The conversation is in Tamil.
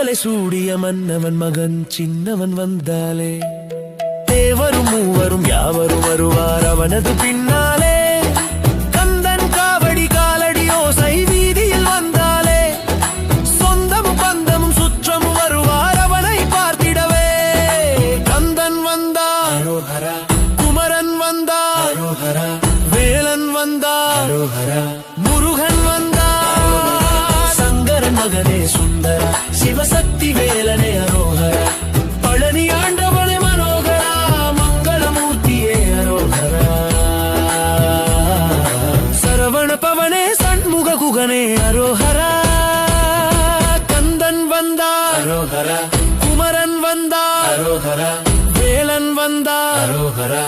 முத்துக்களை சூடிய மன்னவன் மகன் சின்னவன் வந்தாலே. தேவரும் மூவரும் யாவரும் வருவார் அவனது பின்னாலே. கந்தன் காவடி காலடி ஓசை வீதியில் வந்தாலே. சொந்தமும் பந்தமும் சுற்றமும் வருவார் அவனை பார்த்திடவே. கந்தன் வந்தார் குமரன் வந்தார் வேலன் வந்தார் மகனே சுந்தர சிவசக்தி வேலனே அரோகரா. பழனி ஆண்டவனே மனோகரா மங்களமூர்த்தியே அரோகரா. சரவண பவனே சண்முக குகனே அரோகரா. கந்தன் வந்தார் அரோகரா. குமரன் வந்தார் அரோகரா. வேலன் வந்தார் அரோகரா.